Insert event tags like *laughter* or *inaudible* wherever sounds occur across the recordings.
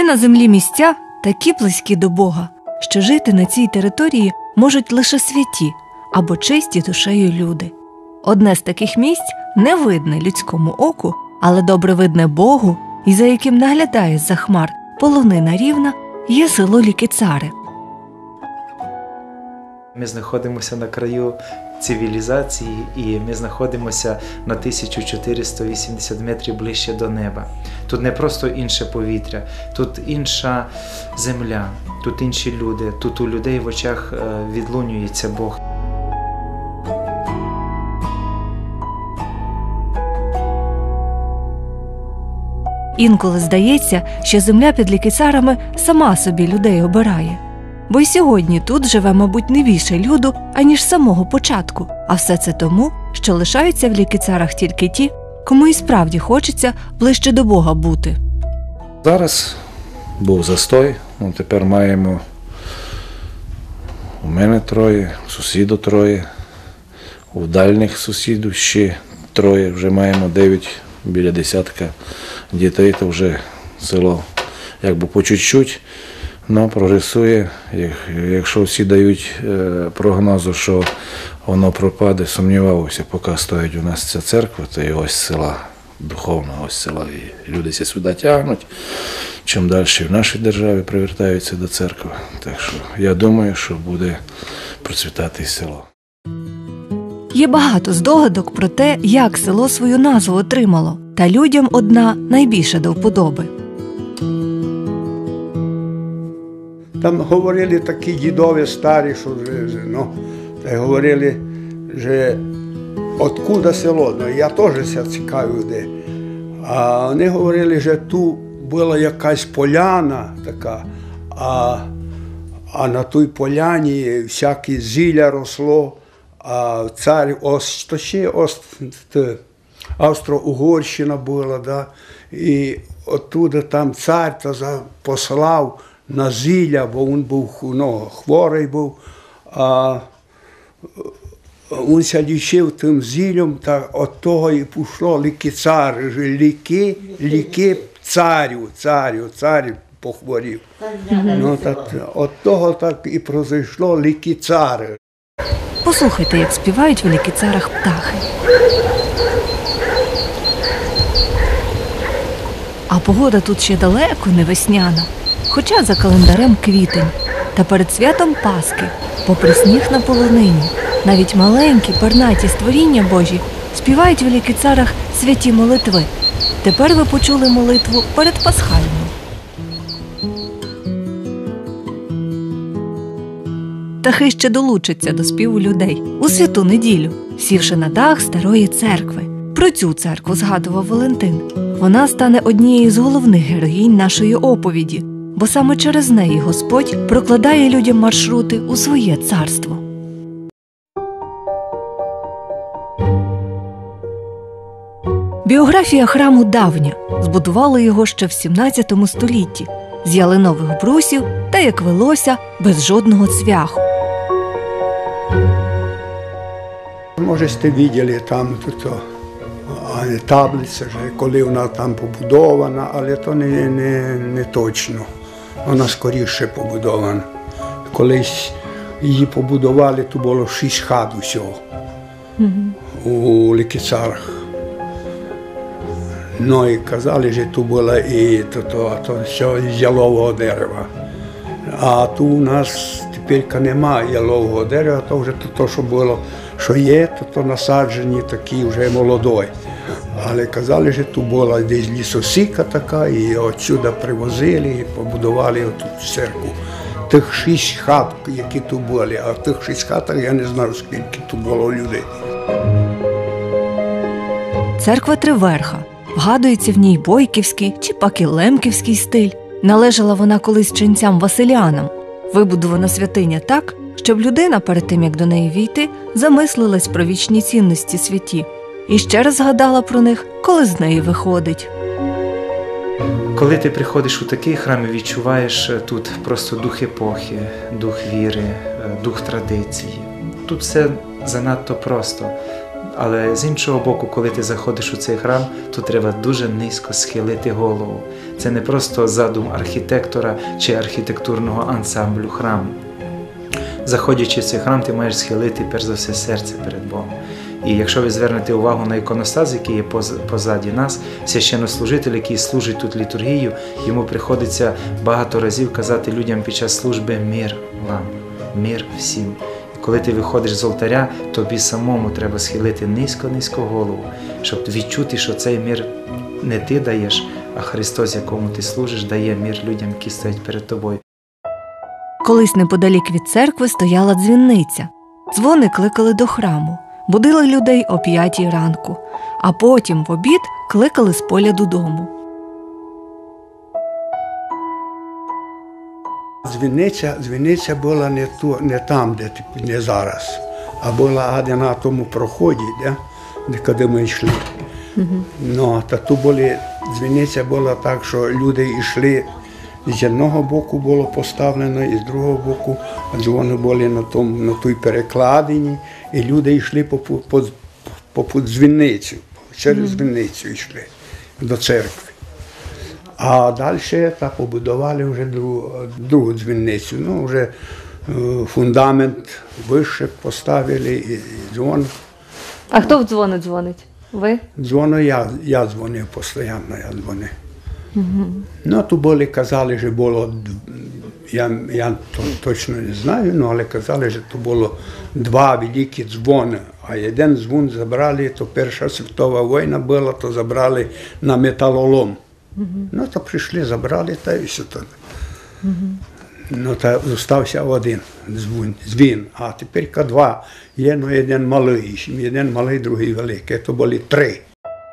Є на землі місця такі близькі до Бога, що жити на цій території можуть лише святі або чисті душею люди. Одне з таких місць не видне людському оку, але добре видне Богу, і за яким наглядає за хмар полонина рівна, є село Лікицари. Ми знаходимося на краю цивілізації і ми знаходимося на 1480 метрів ближче до неба. Тут не просто інше повітря, тут інша земля, тут інші люди, тут у людей в очах е, відлунюється Бог. Інколи здається, що земля під лікицарами сама собі людей обирає. Бо й сьогодні тут живе, мабуть, не більше люду, аніж самого початку, а все це тому, що лишаються в лікицарах тільки ті, кому і справді хочеться ближче до Бога бути. Зараз був застой, ну, тепер маємо у мене троє, у сусіду троє, у дальніх сусідів ще троє, вже маємо дев'ять біля десятка дітей, то вже село якби по чуть-чуть, але прогресує. Якщо всі дають е, прогнозу, що воно пропаде, сумнівався, поки стоїть у нас ця церква, то і ось села, духовна ось села, і люди ся сюди тягнуть. Чим далі в нашій державі привертаються до церкви. Так що я думаю, що буде процвітати село. Є багато здогадок про те, як село свою назву отримало, та людям одна найбільше до вподоби. Там говорили такі дідові старі, що ну, та говорили, що откуда село. Ну, я теж ся цікавив де. А вони говорили, що тут була якась поляна така, а, а на той поляні всяке зілля росло, а цар то ось, Австро-Угорщина була, да? і оттуда там цар послав на зілля, бо він був ну, хворий був. А, він ся лічив тим зіллям, та от того і пішло ліки цар, ліки, ліки царю, царю, царю похворів. Ну, так, от того так і произошло ліки цари. Послухайте, як співають в лікицарах птахи. А погода тут ще далеко не весняна, хоча за календарем квітень. Та перед святом Пасхи, попри сніг на полонині, навіть маленькі пернаті створіння Божі співають в лікицарах святі молитви. Тепер ви почули молитву перед Пасхальною. Птахи ще долучаться до співу людей у святу неділю, сівши на дах старої церкви. Про цю церкву згадував Валентин. Вона стане однією з головних героїнь нашої оповіді, бо саме через неї Господь прокладає людям маршрути у своє царство. Біографія храму давня. Збудували його ще в 17 столітті з ялинових брусів та, як велося, без жодного цвяху. Може, сте бачили там то, таблиця, коли вона там побудована, але то не, не, не точно. Вона скоріше побудована. Колись її побудували, то було шість хат усього у Лікицарах. Ну і казали, що тут було і то, то, то все з ялового дерева. А тут у нас тепер немає ялового дерева, то вже то, то, що було, що є, то, то насаджені такі вже молодої. Але казали, що тут була десь лісосіка така, і отсюди привозили і побудували тут церкву. Тих шість хат, які тут були, а в тих шість хатах я не знаю, скільки тут було людей. Церква Триверха. Вгадується в ній бойківський чи пак і лемківський стиль. Належала вона колись ченцям Василіанам. Вибудована святиня так, щоб людина перед тим як до неї війти, замислилась про вічні цінності святі і ще раз згадала про них, коли з неї виходить. Коли ти приходиш у такий храм і відчуваєш е, тут просто дух епохи, дух віри, е, дух традиції. Тут все занадто просто, Але з іншого боку, коли ти заходиш у цей храм, то треба дуже низько схилити голову. Це не просто задум архітектора чи архітектурного ансамблю храму. Заходячи в цей храм, ти маєш схилити перш за все серце перед Богом. І якщо ви звернете увагу на іконостас, який є поз- позаді нас, священнослужитель, який служить тут літургію, йому приходиться багато разів казати людям під час служби мир вам, мир всім. Коли ти виходиш з алтаря, тобі самому треба схилити низько-низько голову, щоб відчути, що цей мир не ти даєш, а Христос, якому ти служиш, дає мир людям, які стоять перед тобою. Колись неподалік від церкви стояла дзвінниця. Дзвони кликали до храму, будили людей о п'ятій ранку, а потім в обід кликали з поля додому. Дзвіниця, дзвіниця була не, ту, не там, де не зараз, а була на тому проході, де, де куди ми йшли. Ну, та тут були, дзвіниця була так, що люди йшли з одного боку було поставлено, і з другого боку дзвони були на, тому, на той перекладині, і люди йшли по, по, по, по, дзвіницю, через дзвіницю йшли до церкви. А далі та побудували вже другу, другу дзвіницю. Ну, вже е, фундамент вище поставили і, і дзвон. А хто в дзвони дзвонить? Ви? Дзвону я, я дзвонив постійно, я дзвонив. Ну, то були, казали, що було, я, я то, точно не знаю, ну, але казали, що то було два великі дзвони, а один дзвон забрали, то Перша світова війна була, то забрали на металолом. Ну, то прийшли, забрали, та все то. Ну, та залишився один дзвін, дзвін, а тепер два. Є ну, один малий, один малий, другий великий. То були три.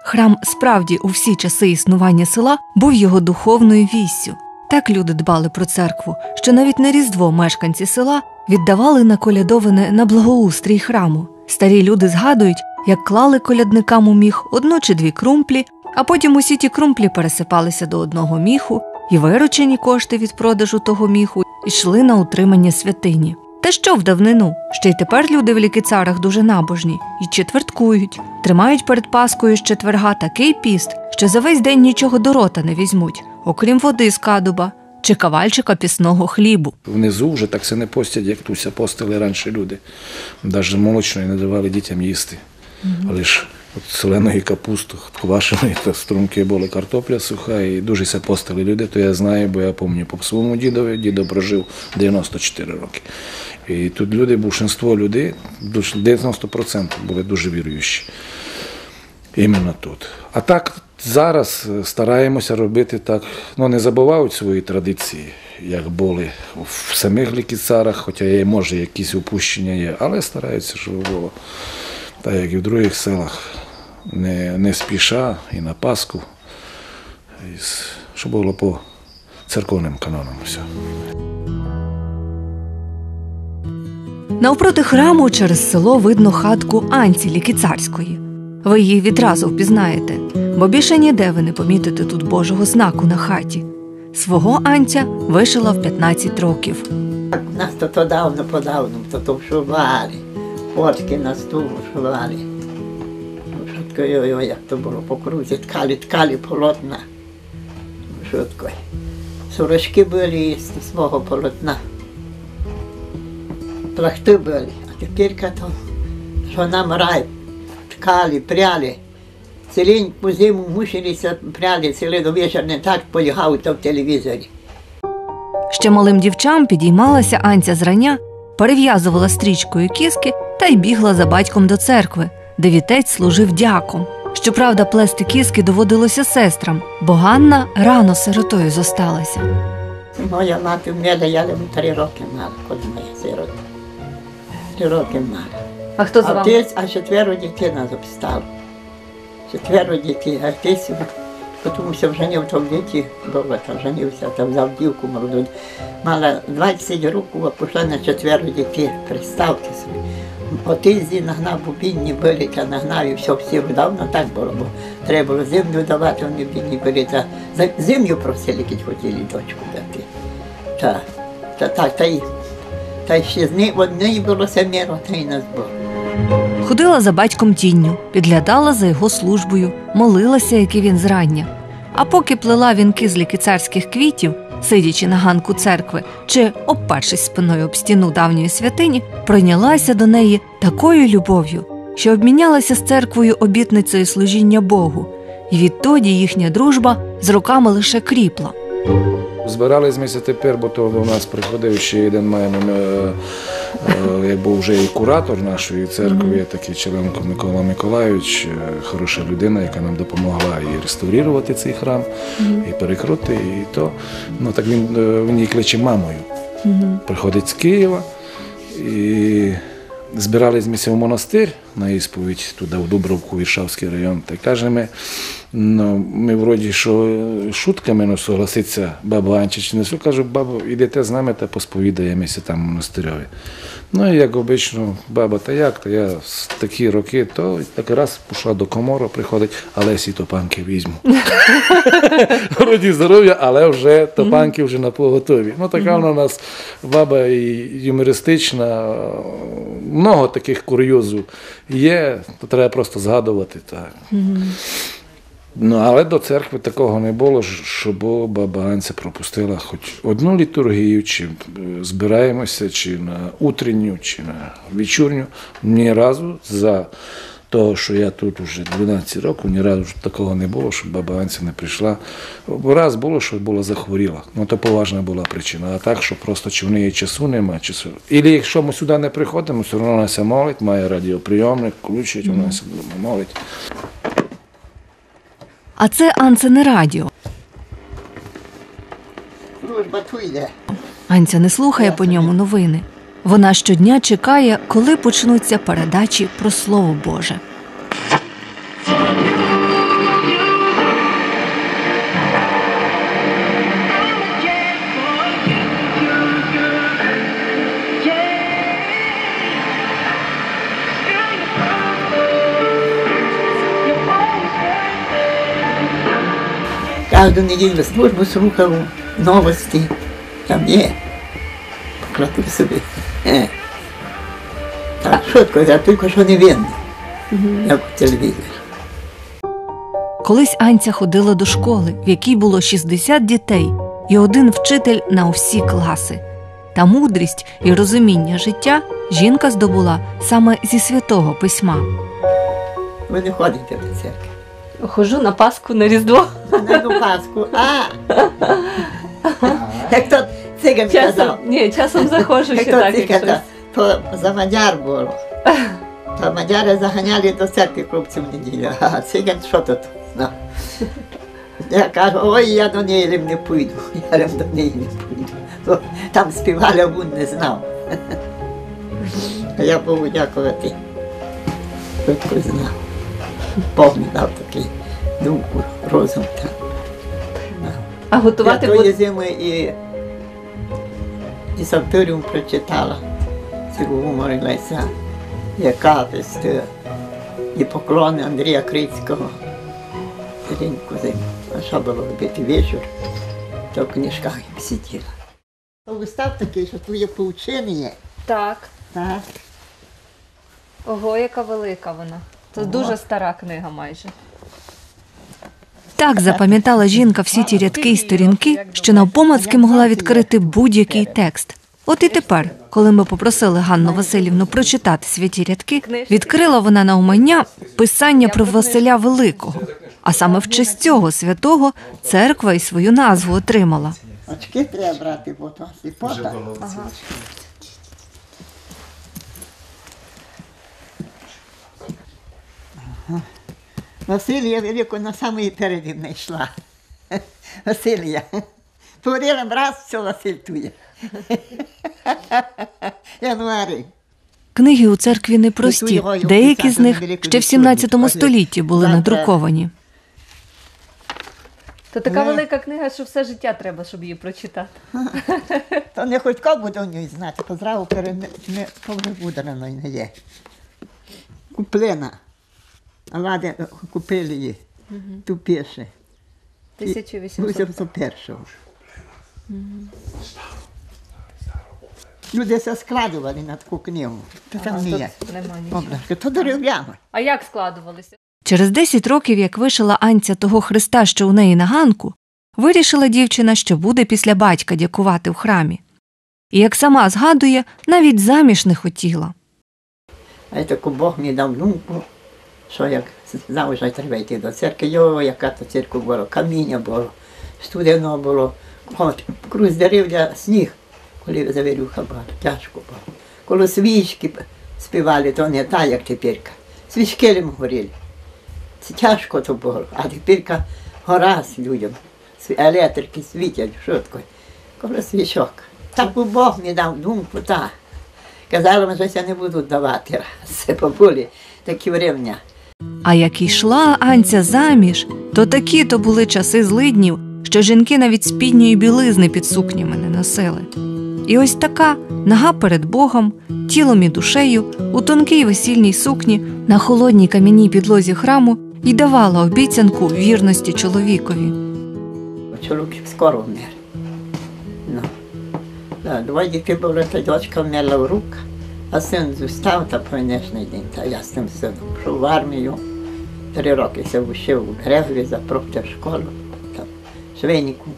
Храм справді у всі часи існування села був його духовною віссю. Так люди дбали про церкву, що навіть на Різдво мешканці села віддавали наколядоване на благоустрій храму. Старі люди згадують, як клали колядникам у міх одну чи дві крумплі, а потім усі ті крумплі пересипалися до одного міху, і виручені кошти від продажу того міху йшли на утримання святині. Та що в давнину? Ще й тепер люди в лікицарах дуже набожні і четверткують, тримають перед Паскою з четверга такий піст, що за весь день нічого до рота не візьмуть, окрім води з кадуба чи кавальчика пісного хлібу. Внизу вже так все не постять, як туся постили раніше люди. Навіть молочної не давали дітям їсти. Але ж от соленої капусти, квашеної та струмки були картопля суха, і дуже се постили люди, то я знаю, бо я пам'ятаю по своєму дідові, дідо прожив 94 роки. І тут люди, більшинство людей, 90% були дуже віруючі. Іменно тут. А так зараз е, стараємося робити так, ну не забувають свої традиції, як були в самих лікіцарах, хоча є, може якісь упущення є, але стараються, щоб було так, як і в других селах, не, не спіша і на Пасху, і щоб було по церковним канонам все. Навпроти храму через село видно хатку Анці Лікіцарської. Ви її відразу впізнаєте, бо більше ніде ви не помітите тут Божого знаку на хаті. Свого Анця вишила в 15 років. Нас то то давно подавно, то то вшивали. Очки нас ту вшивали. Швидко, ой, як то було по крузі, ткали, ткали полотна. Швидко. Сорочки були з свого полотна. Плахти були. А тепер то, що нам рай, ткали, пряли. Ціліньку зиму мусилися пряли, цілий до вечора не так полягав то в телевізорі. Ще малим дівчам підіймалася Анця зрання, перев'язувала стрічкою кіски та й бігла за батьком до церкви, де вітець служив дяком. Щоправда, плести кіски доводилося сестрам, бо Ганна рано сиротою зосталася. Моя мати вміла, я йому три роки мала, коли моя сирота. Три роки мала. А хто за А вами? отець, а четверо дітей нас обстав. Четверо дітей, а отець, тому що женив то в діті було, там женився, там взяв дівку молоду. Мала 20 років, а пішла на четверо дітей. Представте собі. Отець зі нагнав, бідні були, та нагнав і все, всі давно так було, бо треба було землю давати, вони бідні були, та за землю просили, які хотіли дочку дати. Та, та, та, та, й, та ще з неї, однієї було семеро, та й нас було. Ходила за батьком тінню, підглядала за його службою, молилася, як і він зрання. А поки плела вінки з лікицарських квітів, сидячи на ганку церкви чи обпершись спиною об стіну давньої святині, прийнялася до неї такою любов'ю, що обмінялася з церквою обітницею служіння Богу, і відтоді їхня дружба з роками лише кріпла. Збирались ми тепер, бо то до нас приходив ще один маємо, е, е, як був вже і куратор нашої церкви, такий Челенко Микола Миколайович, е, хороша людина, яка нам допомогла і реставрувати цей храм, і перекрути, і то. Ну так він, він її кличе мамою. Приходить з Києва і збирались ми в монастир на ісповідь туди, в Дубровку, Віршавський район. Та каже, ми, ну, ми вроді що е, шутками ну, согласиться баба Анча чи не все. Кажу, бабу, ідете з нами та посповідаємося там в монастирьові. Ну і як обично, баба, та як, та я з такі роки, то так раз пішла до комору, приходить, а Лесі топанки візьму. *laughs* Вроді здоров'я, але вже топанки вже на поготові. Ну така вона у нас баба і юмористична, много таких курйозів є, то треба просто згадувати. Так. Ну, але до церкви такого не було, щоб баба Анця пропустила хоч одну літургію, чи е, збираємося, чи на утренню, чи на вечірню. Ні разу за того, що я тут вже 12 років, ні разу такого не було, щоб баба Анця не прийшла. Раз було, що була захворіла. Ну, то поважна була причина. А так, що просто чи в неї часу немає, часу. Ілі якщо ми сюди не приходимо, все одно вона молить, має радіоприйомник, включить, вона ся молить. А це Анцене радіо. Анця не слухає по ньому новини. Вона щодня чекає, коли почнуться передачі про Слово Боже. Кожну неділю службу слухав, новості. Там є. Покладу собі. Е. Так, швидко, я тільки що не видно, як у телевізорі. Колись Анця ходила до школи, в якій було 60 дітей і один вчитель на усі класи. Та мудрість і розуміння життя жінка здобула саме зі святого письма. Ви не ходите до церкви. Хожу на Пасху на Різдво. На ту Пасху. А! *laughs* Як то циган казав. ні, часом заходжу Як ще так. То за мадяр було. *laughs* То мадяри заганяли до церкви хлопців в неділю. А циган що тут? Ну. Я кажу, ой, я до неї не пойду. Я до неї не пойду. Там співали, а він не знав. А *laughs* я Богу дякувати. Швидко знав. Бог дав такий думку, розум. Так. А готувати Я тої зими і, і Савторіум прочитала, цілу молилася, і капест, і поклони Андрія Крицького. Рінку зиму. А що було робити вечір, то в книжках сиділа. Устав такий, що твоє повчення. Так. Так. Ого, яка велика вона. Це дуже стара книга майже. Так запам'ятала жінка всі ті рядки й сторінки, що навпомацки могла відкрити будь-який текст. От і тепер, коли ми попросили Ганну Васильівну прочитати святі рядки, відкрила вона на умання писання про Василя Великого. А саме в честь цього святого церква і свою назву отримала. Очки треба брати, бо то сліпота. Ага. Василія Велико на самий переді не йшла. *laughs* Василія. Говорила раз, все Василь тує. *laughs* Януарі. Книги у церкві непрості. Деякі з них ще в 17 столітті були надруковані. То така Ну. велика книга, що все життя треба, щоб її прочитати. *laughs* То не хоч кого буде в ній знати, позраву перед не не є. Куплена. А ладе купили її. Ту пише. 1800. 801. Люди все складували на таку книгу. То там. Обложки. То дерев'яно. А як складувалися? Через 10 років, як вишила Анця того Христа, що у неї на ганку, вирішила дівчина, що буде після батька дякувати в храмі. І як сама згадує, навіть заміж не хотіла. А я таку Бог мені дав думку, що як знав, що треба йти до церкви. Йо, яка то церква була, каміння було, студено було, от, круз дерев'я, сніг, коли завірюха була, тяжко було. Коли свічки співали, то не так, як тепер. Свічки їм горіли. Це тяжко то було, а тепер гора з людям. Електрики світять, швидко. Коли свічок. Так би Бог мені дав думку, так. Казали, що я не буду давати раз. Побулі такі времена. А як йшла Анця заміж, то такі то були часи злиднів, що жінки навіть спідньої білизни під сукнями не носили. І ось така нога перед Богом, тілом і душею, у тонкій весільній сукні на холодній кам'яній підлозі храму й давала обіцянку вірності чоловікові. Чоловік скоро вмер. Ну. Да, двоє дітей були, та дочка вмерла в рук, а син зустав та понешний день, та я з тим сином пішов в армію. Три роки се вчив у Грегові за школу, там, швейнику.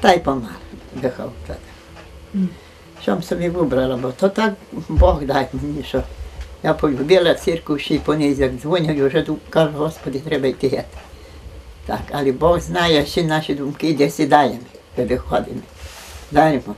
Та й помер, дихав тоді. Що собі вибрала, бо то так Бог дай мені, що я полюбила церкву, ще й по ній як дзвонять, вже кажу, Господи, треба йти геть. Так, але Бог знає всі наші думки, де сідаємо, де виходимо. Даємо.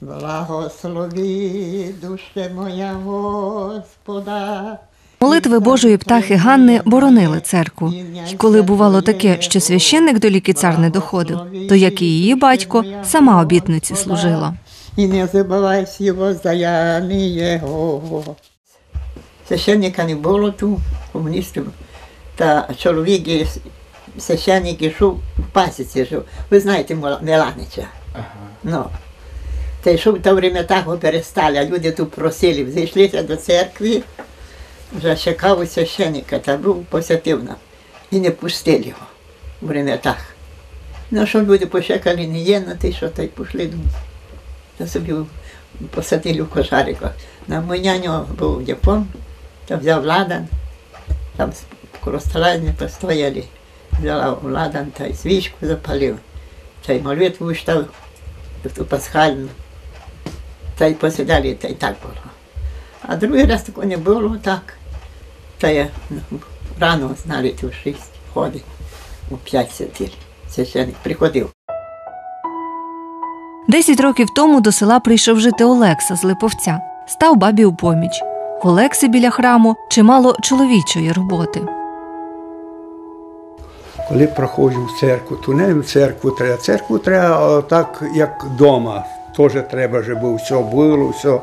Благослови, душе моя Господа. Молитви Божої птахи Ганни боронили церкву. І коли бувало таке, що священник до ліки цар не доходив, то як і її батько, сама обітниці служила. І не забувайся його заяни його. Священника не було тут, комуністів. Та чоловік, і священник йшов в пасіці жив. Ви знаєте Мела- Меланича? Ну. Та йшов в те время так перестали, а люди тут просили, зайшлися до церкви, вже чекав у священника, та був посвятив нам. І не пустили його в время. Ну, що люди почекали, не є на те, що та й пішли та собі посадили в кошарика. На нього був Япон, та взяв ладан, там не постояли, взяла ладан та й свічку запалив, та й молитву читав, ту пасхальну, та й посідали, та й так було. А другий раз такого не було так. Та я рано знали, то в шість ходить, у п'ять сиділи. Священник приходив. Десять років тому до села прийшов жити Олекса з Липовця, став бабі у поміч. В Олекси біля храму чимало чоловічої роботи. Коли проходжу в церкву, то не в церкву треба. Церкву треба так, як вдома. Теж треба, щоб все було, все,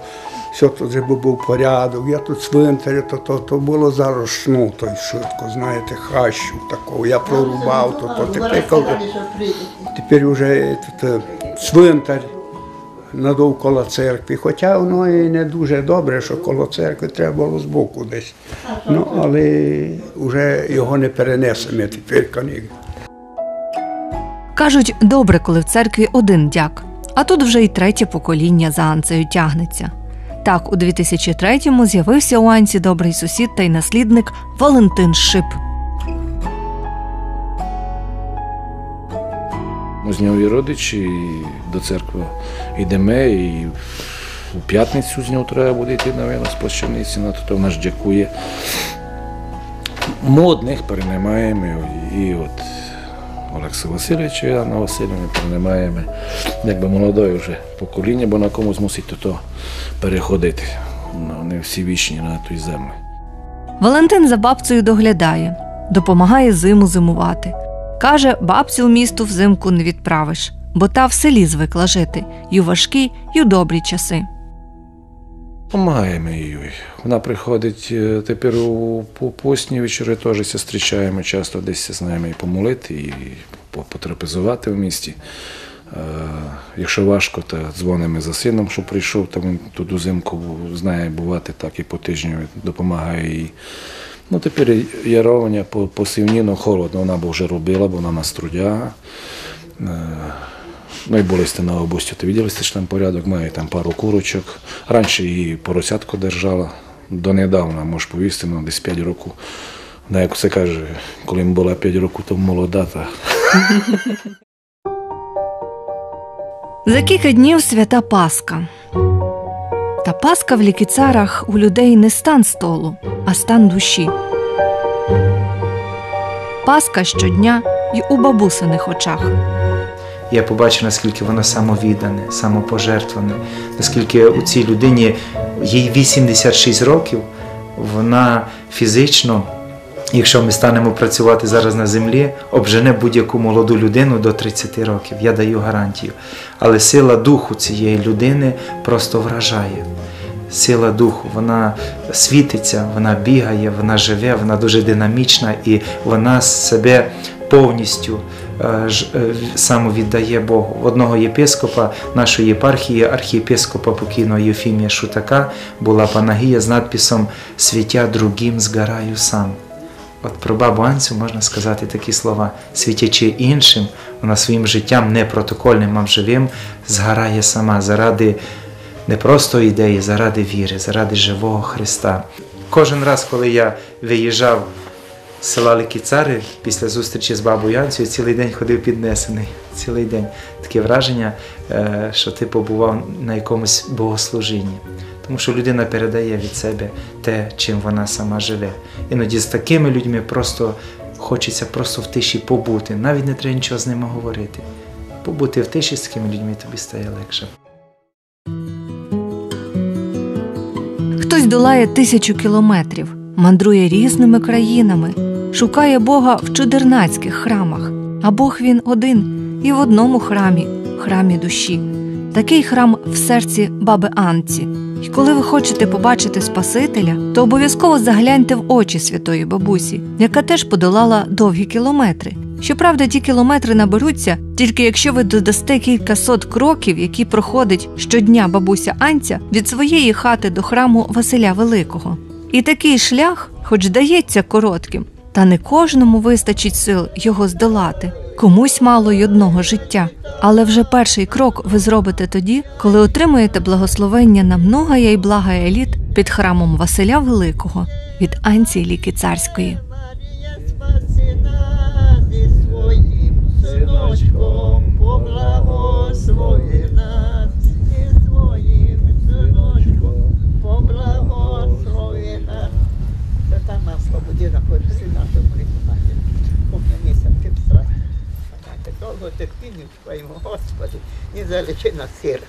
все тут щоб був порядок. Я тут цвинтарі, то, то, то було заросну, то й швидко, знаєте, хащу такого. Я прорубав, то, то тепер, коли- тепер вже тут, е, цвинтар надовкола церкви. Хоча воно і не дуже добре, що коло церкви треба було збоку десь. Ну, але вже його не перенесемо тепер коні. Кажуть, добре, коли в церкві один дяк, а тут вже й третє покоління за Анцею тягнеться. Так, у 2003-му з'явився у Анці добрий сусід та й наслідник Валентин Шип. Ми з нього і родичі, і до церкви йдемо, і у п'ятницю з нього треба буде йти, напевно, з плащаниці, на то, то наш дякує. Ми одних переймаємо, і от Олекса Васильовича і Анна Васильівна переймаємо, якби молодое вже покоління, бо на комусь мусить то, переходити. Ну, Вони всі вічні на той землі. Валентин за бабцею доглядає, допомагає зиму зимувати. Каже, бабцю в місту взимку не відправиш, бо та в селі звикла жити і у важкі, і у добрі часи. Помагаємо їй. Вона приходить е, тепер у по- постні вечори, теж зустрічаємо часто десь з нами і помолити, і потрапезувати в місті. Е, Якщо важко, то дзвонимо за сином, що прийшов, то він тут узимку знає бувати так і по тижню допомагає їй. Ну, тепер яровання по, по сівніну холодно, вона б вже робила, бо вона нас трудяга. Е, Ну і були сте на обусті, то виділи там порядок, має там пару курочок. Раніше її поросятку держала. Донедавна, може повісти, ну, десь 5 років. Ну, як це каже, коли їм було 5 років, то молода, та *laughs* За кілька днів свята Пасха. Та Пасха в лікіцарах у людей не стан столу, а стан душі. Пасха щодня й у бабусиних очах. Я побачив, наскільки воно самовіддане, самопожертване, наскільки у цій людині їй 86 років, вона фізично, якщо ми станемо працювати зараз на землі, обжене будь-яку молоду людину до 30 років. Я даю гарантію. Але сила духу цієї людини просто вражає. Сила духу, вона світиться, вона бігає, вона живе, вона дуже динамічна і вона себе повністю самовіддає Богу. Одного єпископа нашої єпархії, архієпископа покійного Єфімія Шутака, була панагія з надписом Світя другим згараю сам. От про бабу Анцю можна сказати такі слова: світячи іншим, вона своїм життям не протокольним, а живим, згорає сама заради не просто ідеї, заради віри, заради живого Христа. Кожен раз, коли я виїжджав села Ликіцари після зустрічі з бабою Анцею, цілий день ходив піднесений. Цілий день таке враження, е, що ти побував на якомусь богослужінні. Тому що людина передає від себе те, чим вона сама живе. Іноді з такими людьми просто хочеться просто в тиші побути. Навіть не треба нічого з ними говорити. Побути в тиші з такими людьми тобі стає легше. Хтось долає тисячу кілометрів, мандрує різними країнами, шукає Бога в чудернацьких храмах, а Бог він один і в одному храмі храмі душі. Такий храм в серці баби Анці. І коли ви хочете побачити Спасителя, то обов'язково загляньте в очі святої бабусі, яка теж подолала довгі кілометри. Щоправда, ті кілометри наберуться тільки якщо ви додасте кілька сот кроків, які проходить щодня бабуся Анця від своєї хати до храму Василя Великого. І такий шлях, хоч здається коротким, та не кожному вистачить сил його здолати. Комусь мало й одного життя. Але вже перший крок ви зробите тоді, коли отримуєте благословення на многая й благая еліт під храмом Василя Великого від Анції Ліки Царської. Знаєте, довго терпіння твоєму, Господи, не залечи нас сир.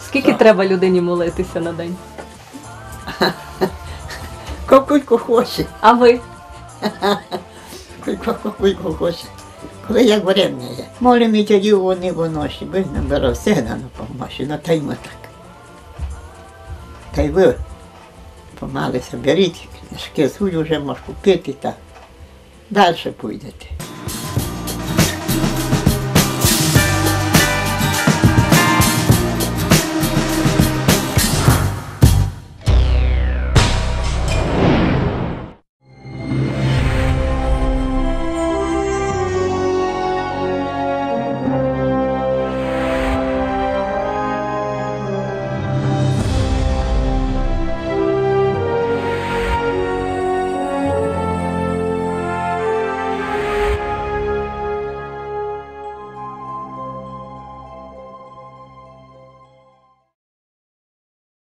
Скільки треба людині молитися на день? *laughs* Кокульку хоче. А ви? Кулько хоче. Коли як варення є. Молимо тоді вони воноші, нам бере все на помощі, ну та й ми так. Та й ви po male srberiti, neške suđu že možku pjetita, dalje pojdete.